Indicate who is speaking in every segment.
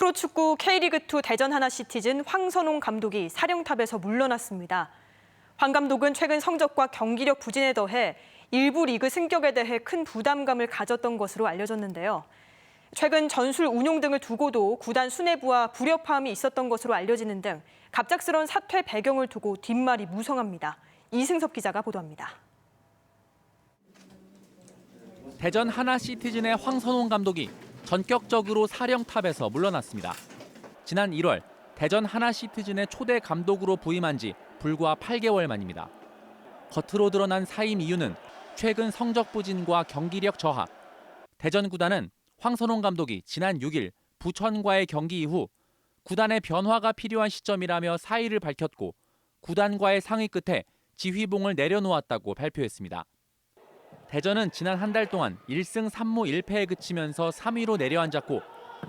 Speaker 1: 프로축구 K리그2 대전 하나시티즌 황선홍 감독이 사령탑에서 물러났습니다. 황 감독은 최근 성적과 경기력 부진에 더해 일부 리그 승격에 대해 큰 부담감을 가졌던 것으로 알려졌는데요. 최근 전술 운용 등을 두고도 구단 수뇌부와 불협화음이 있었던 것으로 알려지는 등 갑작스런 사퇴 배경을 두고 뒷말이 무성합니다. 이승섭 기자가 보도합니다.
Speaker 2: 대전 하나 시티즌의 황선홍 감독이 전격적으로 사령탑에서 물러났습니다. 지난 1월 대전 하나 시티즌의 초대 감독으로 부임한 지 불과 8개월 만입니다. 겉으로 드러난 사임 이유는 최근 성적 부진과 경기력 저하. 대전 구단은 황선홍 감독이 지난 6일 부천과의 경기 이후 구단의 변화가 필요한 시점이라며 사의를 밝혔고 구단과의 상의 끝에 지휘봉을 내려놓았다고 발표했습니다. 대전은 지난 한 달 동안 1승 3무 1패에 그치면서 3위로 내려앉았고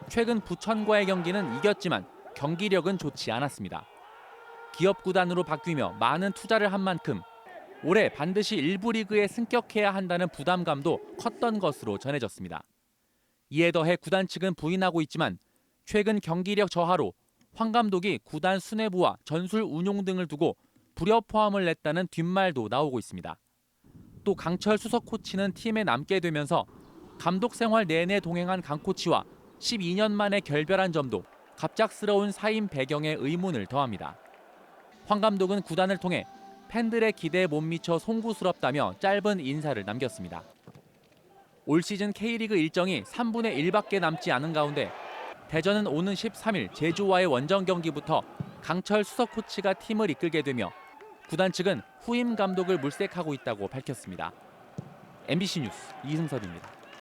Speaker 2: 최근 부천과의 경기는 이겼지만 경기력은 좋지 않았습니다. 기업 구단으로 바뀌며 많은 투자를 한 만큼 올해 반드시 일부 리그에 승격해야 한다는 부담감도 컸던 것으로 전해졌습니다. 이에 더해 구단 측은 부인하고 있지만 최근 경기력 저하로 황 감독이 구단 수뇌부와 전술 운용 등을 두고 불협화음을 냈다는 뒷말도 나오고 있습니다. 또 강철 수석 코치는 팀에 남게 되면서 감독 생활 내내 동행한 강 코치와 12년 만에 결별한 점도 갑작스러운 사임 배경에 의문을 더합니다. 황 감독은 구단을 통해 팬들의 기대에 못 미쳐 송구스럽다며 짧은 인사를 남겼습니다. 올 시즌 K리그 일정이 3분의 1밖에 남지 않은 가운데 대전은 오는 13일 제주와의 원정 경기부터 강철 수석 코치가 팀을 이끌게 되며 구단 측은 후임 감독을 물색하고 있다고 밝혔습니다. MBC 뉴스 이승섭입니다.